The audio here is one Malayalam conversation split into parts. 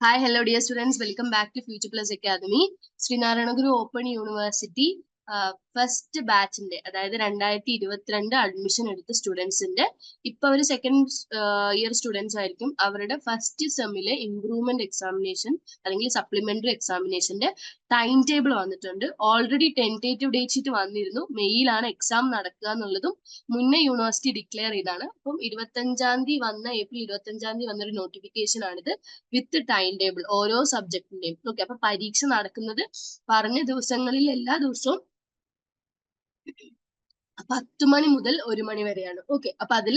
Hi, hello, dear students. Welcome back to Future Plus Academy. Sreenarayana Guru open university first ബാച്ചിന്റെ അതായത് രണ്ടായിരത്തി ഇരുപത്തിരണ്ട് അഡ്മിഷൻ എടുത്ത സ്റ്റുഡൻസിന്റെ ഇപ്പൊ അവർ സെക്കൻഡ് ഇയർ സ്റ്റുഡൻസ് ആയിരിക്കും അവരുടെ ഫസ്റ്റ് സെമ്മിലെ ഇംപ്രൂവ്മെന്റ് എക്സാമിനേഷൻ അല്ലെങ്കിൽ സപ്ലിമെന്ററി എക്സാമിനേഷന്റെ ടൈം ടേബിൾ വന്നിട്ടുണ്ട്. ഓൾറെഡി ടെന്റേറ്റീവ് ഡേറ്റ് ഷീറ്റ് വന്നിരുന്നു. മെയ്യിലാണ് എക്സാം നടക്കുക എന്നുള്ളതും മുന്നേ യൂണിവേഴ്സിറ്റി ഡിക്ലെയർ ചെയ്താണ് അപ്പം ഇരുപത്തഞ്ചാം തീയതി വന്ന ഏപ്രിൽ ഇരുപത്തഞ്ചാം തീയതി വന്നൊരു നോട്ടിഫിക്കേഷൻ ആണിത് വിത്ത് ടൈം ടേബിൾ ഓരോ സബ്ജക്റ്റിന്റെയും ഓക്കെ അപ്പൊ പരീക്ഷ നടക്കുന്നത് പറഞ്ഞ ദിവസങ്ങളിൽ എല്ലാ ദിവസവും പത്ത് മണി മുതൽ ഒരു മണി വരെയാണ്. ഓക്കെ അപ്പൊ അതിൽ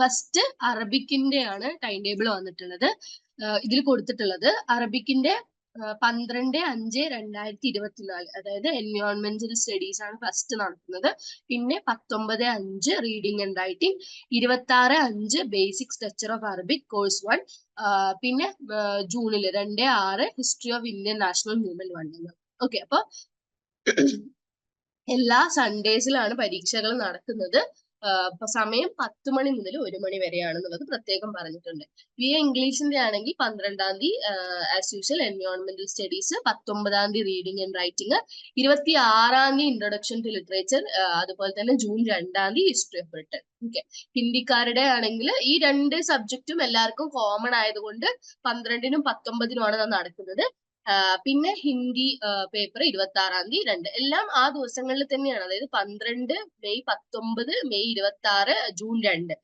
ഫസ്റ്റ് അറബിക്കിന്റെ ആണ് ടൈം ടേബിൾ വന്നിട്ടുള്ളത്. ഇതിൽ കൊടുത്തിട്ടുള്ളത് അറബിക്കിന്റെ പന്ത്രണ്ട് അഞ്ച് രണ്ടായിരത്തി ഇരുപത്തിനാല് അതായത് എൻവയോൺമെന്റൽ സ്റ്റഡീസ് ആണ് ഫസ്റ്റ് നടത്തുന്നത്. പിന്നെ പത്തൊമ്പത് അഞ്ച് റീഡിംഗ് ആൻഡ് റൈറ്റിംഗ് ഇരുപത്തി ആറ് അഞ്ച് basic structure of Arabic course one പിന്നെ ജൂണിൽ രണ്ട് ആറ് history of Indian national movement one okay അപ്പൊ എല്ലാ സൺഡേസിലാണ് പരീക്ഷകൾ നടക്കുന്നത് സമയം പത്ത് മണി മുതൽ ഒരു മണി വരെയാണെന്നുള്ളത് പ്രത്യേകം പറഞ്ഞിട്ടുണ്ട്. ബി എ ഇംഗ്ലീഷിന്റെ ആണെങ്കിൽ പന്ത്രണ്ടാം തീയതി ആസ് യൂഷ്വൽ എൻവയോൺമെന്റൽ സ്റ്റഡീസ് പത്തൊമ്പതാം തീയതി റീഡിംഗ് ആൻഡ് റൈറ്റിംഗ് ഇരുപത്തി ആറാം തീയതി ഇൻട്രൊഡക്ഷൻ ടു ലിറ്ററേച്ചർ അതുപോലെ തന്നെ ജൂൺ രണ്ടാം തീയതി ഹിസ്റ്ററി ഓഫ് ബ്രിട്ടൻ ഓക്കെ ഹിന്ദിക്കാരുടെ ആണെങ്കിൽ ഈ രണ്ട് സബ്ജക്റ്റും എല്ലാവർക്കും കോമൺ ആയതുകൊണ്ട് പന്ത്രണ്ടിനും പത്തൊമ്പതിനുമാണ് നടക്കുന്നത്. പിന്നെ ഹിന്ദി പേപ്പർ ഇരുപത്തി ആറാം തീയതി രണ്ട്. എല്ലാം ആ ദിവസങ്ങളിൽ തന്നെയാണ്. അതായത് പന്ത്രണ്ട് മെയ് പത്തൊമ്പത് മെയ് ഇരുപത്തി ആറ് ജൂൺ രണ്ട്.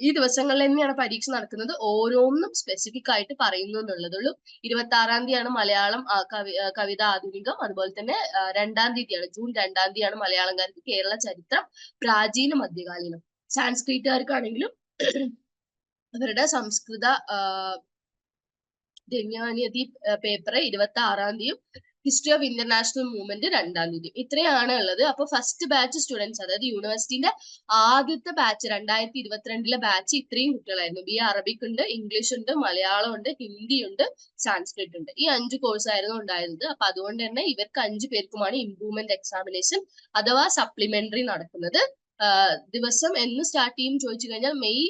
ഈ ദിവസങ്ങളിൽ തന്നെയാണ് പരീക്ഷ നടക്കുന്നത്. ഓരോന്നും സ്പെസിഫിക് ആയിട്ട് പറയുന്നു എന്നുള്ളതുള്ളൂ. ഇരുപത്തി ആറാം തീയതിയാണ് മലയാളം കവി കവിത ആധുനികം. അതുപോലെ തന്നെ രണ്ടാം തീയതിയാണ് ജൂൺ രണ്ടാം തീയതിയാണ് മലയാളംകാർക്ക് കേരള ചരിത്രം പ്രാചീന മധ്യകാലീനം. സാൻസ്ക്രിറ്റുകാർക്കാണെങ്കിലും അവരുടെ സംസ്കൃത രമ്യാനിയതി പേപ്പർ ഇരുപത്തി ആറാം തീയതിയും ഹിസ്റ്ററി ഓഫ് ഇന്റർനാഷണൽ മൂവ്മെന്റ് രണ്ടാം തീയതി ഇത്രയാണ് ഉള്ളത്. അപ്പൊ ഫസ്റ്റ് ബാച്ച് സ്റ്റുഡൻസ് അതായത് യൂണിവേഴ്സിറ്റിന്റെ ആദ്യത്തെ ബാച്ച് രണ്ടായിരത്തി ഇരുപത്തിരണ്ടിലെ ബാച്ച് ഇത്രയും കുട്ടികളായിരുന്നു. ബി അറബിക് ഉണ്ട് ഇംഗ്ലീഷ് ഉണ്ട് മലയാളം ഉണ്ട് ഹിന്ദി ഉണ്ട് സാൻസ്ക്രിറ്റ് ഉണ്ട്. ഈ അഞ്ച് കോഴ്സ് ആയിരുന്നു ഉണ്ടായിരുന്നത്. അപ്പൊ അതുകൊണ്ട് തന്നെ ഇവർക്ക് അഞ്ചു പേർക്കുമാണ് ഇംപ്രൂവ്മെന്റ് എക്സാമിനേഷൻ അഥവാ സപ്ലിമെന്ററി നടക്കുന്നത്. ദിവസം എന്ന് സ്റ്റാർട്ട് ചെയ്യും ചോദിച്ചു കഴിഞ്ഞാൽ മെയ്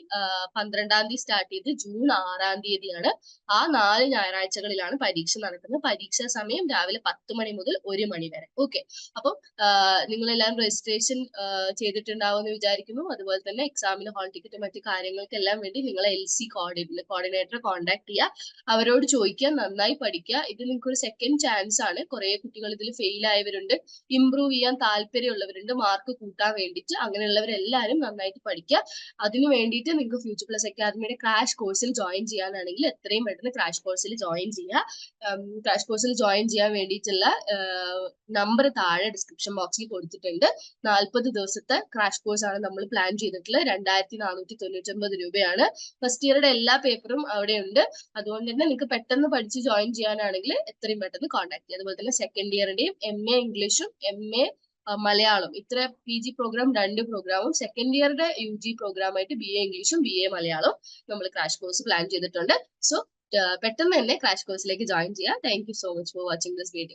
പന്ത്രണ്ടാം തീയതി സ്റ്റാർട്ട് ചെയ്ത് ജൂൺ ആറാം തീയതിയാണ്. ആ നാല് ഞായറാഴ്ചകളിലാണ് പരീക്ഷ നടക്കുന്നത്. പരീക്ഷാ സമയം രാവിലെ പത്ത് മണി മുതൽ ഒരു മണി വരെ. ഓക്കെ അപ്പം നിങ്ങൾ എല്ലാവരും രജിസ്ട്രേഷൻ ചെയ്തിട്ടുണ്ടാവുമെന്ന് വിചാരിക്കുന്നു. അതുപോലെ തന്നെ എക്സാമിന് ഹാൾ ടിക്കറ്റ് മറ്റു കാര്യങ്ങൾക്കെല്ലാം വേണ്ടി നിങ്ങൾ എൽ സി കോർഡിനേറ്ററെ കോൺടാക്ട് ചെയ്യുക അവരോട് ചോദിക്കുക നന്നായി പഠിക്കുക. ഇത് നിങ്ങൾക്ക് ഒരു സെക്കൻഡ് ചാൻസ് ആണ്. കുറെ കുട്ടികൾ ഇതിൽ ഫെയിൽ ആയവരുണ്ട്. ഇമ്പ്രൂവ് ചെയ്യാൻ താല്പര്യമുള്ളവരുണ്ട്. മാർക്ക് കൂട്ടാൻ വേണ്ടിയിട്ട് അങ്ങനെയുള്ളവരെല്ലാവരും നന്നായിട്ട് പഠിക്കുക അതിനു വേണ്ടിയിട്ട് നിങ്ങൾക്ക് ഫ്യൂച്ചർ പ്ലസ് അക്കാദമിയുടെ ക്രാഷ് കോഴ്സിൽ ജോയിൻ ചെയ്യാനാണെങ്കിൽ എത്രയും പെട്ടെന്ന് ക്രാഷ് കോഴ്സിൽ ജോയിൻ ചെയ്യുക ക്രാഷ് കോഴ്സിൽ ജോയിൻ ചെയ്യാൻ വേണ്ടിയിട്ടുള്ള നമ്പർ താഴെ ഡിസ്ക്രിപ്ഷൻ ബോക്സിൽ കൊടുത്തിട്ടുണ്ട്. നാൽപ്പത് ദിവസത്തെ ക്രാഷ് കോഴ്സ് ആണ് നമ്മൾ പ്ലാൻ ചെയ്തിട്ടുള്ളത് രണ്ടായിരത്തി നാനൂറ്റി തൊണ്ണൂറ്റൊമ്പത് രൂപയാണ് ഫസ്റ്റ് ഇയറുടെ എല്ലാ പേപ്പറും അവിടെ ഉണ്ട് അതുകൊണ്ട് തന്നെ നിങ്ങൾക്ക് പെട്ടെന്ന് പഠിച്ച് ജോയിൻ ചെയ്യാനാണെങ്കിൽ എത്രയും പെട്ടെന്ന് കോൺടാക്ട് ചെയ്യുക അതുപോലെ തന്നെ സെക്കൻഡ് ഇയറിന്റെയും എം എ ഇംഗ്ലീഷും എം എ മലയാളം. ഇത്ര പി ജി പ്രോഗ്രാം രണ്ട് പ്രോഗ്രാമും സെക്കൻഡ് ഇയറുടെ യു ജി പ്രോഗ്രാം ആയിട്ട് ബി എ ഇംഗ്ലീഷും ബി എ മലയാളവും നമ്മൾ ക്രാഷ് കോഴ്സ് പ്ലാൻ ചെയ്തിട്ടുണ്ട്. സോ പെട്ടെന്ന് തന്നെ ക്രാഷ് കോഴ്സിലേക്ക് ജോയിൻ ചെയ്യാം. Thank you so much for watching this video